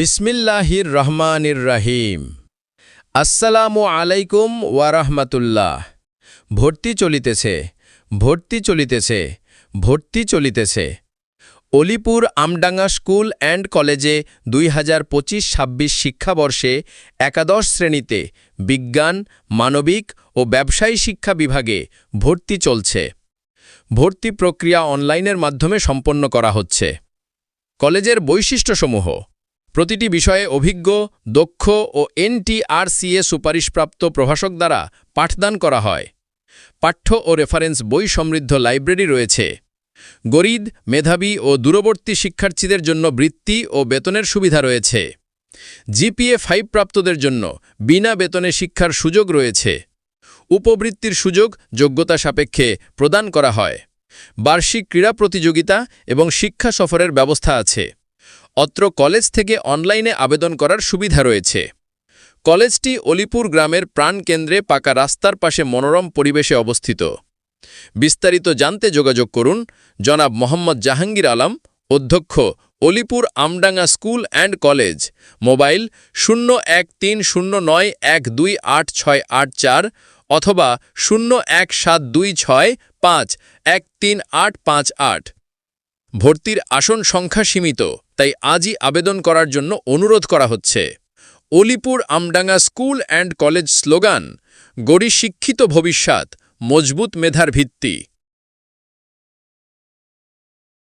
বিসমিল্লাহির রহমানির রহিম আসসালামু আলাইকুম ওয়ারহমাতুল্লাহ। ভর্তি চলিতেছে ভর্তি চলিতেছে ভর্তি চলিতেছে। অলিপুর আমডাঙ্গা স্কুল অ্যান্ড কলেজে দুই হাজার পঁচিশ ছাব্বিশ শিক্ষাবর্ষে একাদশ শ্রেণীতে বিজ্ঞান, মানবিক ও ব্যবসায়ী শিক্ষা বিভাগে ভর্তি চলছে। ভর্তি প্রক্রিয়া অনলাইনের মাধ্যমে সম্পন্ন করা হচ্ছে। কলেজের বৈশিষ্ট্যসমূহ প্রতিটি বিষয়ে অভিজ্ঞ, দক্ষ ও এনটিআরসিএ সুপারিশপ্রাপ্ত প্রভাষক দ্বারা পাঠদান করা হয়। পাঠ্য ও রেফারেন্স বই সমৃদ্ধ লাইব্রেরি রয়েছে। গরিব মেধাবী ও দূরবর্তী শিক্ষার্থীদের জন্য বৃত্তি ও বেতনের সুবিধা রয়েছে। জিপিএ ফাইভ প্রাপ্তদের জন্য বিনা বেতনে শিক্ষার সুযোগ রয়েছে। উপবৃত্তির সুযোগ যোগ্যতা সাপেক্ষে প্রদান করা হয়। বার্ষিক ক্রীড়া প্রতিযোগিতা এবং শিক্ষা সফরের ব্যবস্থা আছে। অত্র কলেজ থেকে অনলাইনে আবেদন করার সুবিধা রয়েছে। কলেজটি অলিপুর গ্রামের প্রাণকেন্দ্রে পাকা রাস্তার পাশে মনোরম পরিবেশে অবস্থিত। বিস্তারিত জানতে যোগাযোগ করুন জনাব মোহাম্মদ জাহাঙ্গীর আলম, অধ্যক্ষ Alipur Amdanga school and college, mobile শূন্য এক তিন শূন্য নয় এক দুই আট ছয় আট চার অথবা শূন্য এক সাত দুই ছয় পাঁচ এক তিন আট পাঁচ আট। ভর্তির আসন সংখ্যা সীমিত। তাই আজই আবেদন করার জন্য অনুরোধ করা হচ্ছে। Alipur Amdanga school and college slogan, গড়ি শিক্ষিত ভবিষ্যৎ, মজবুত মেধার ভিত্তি।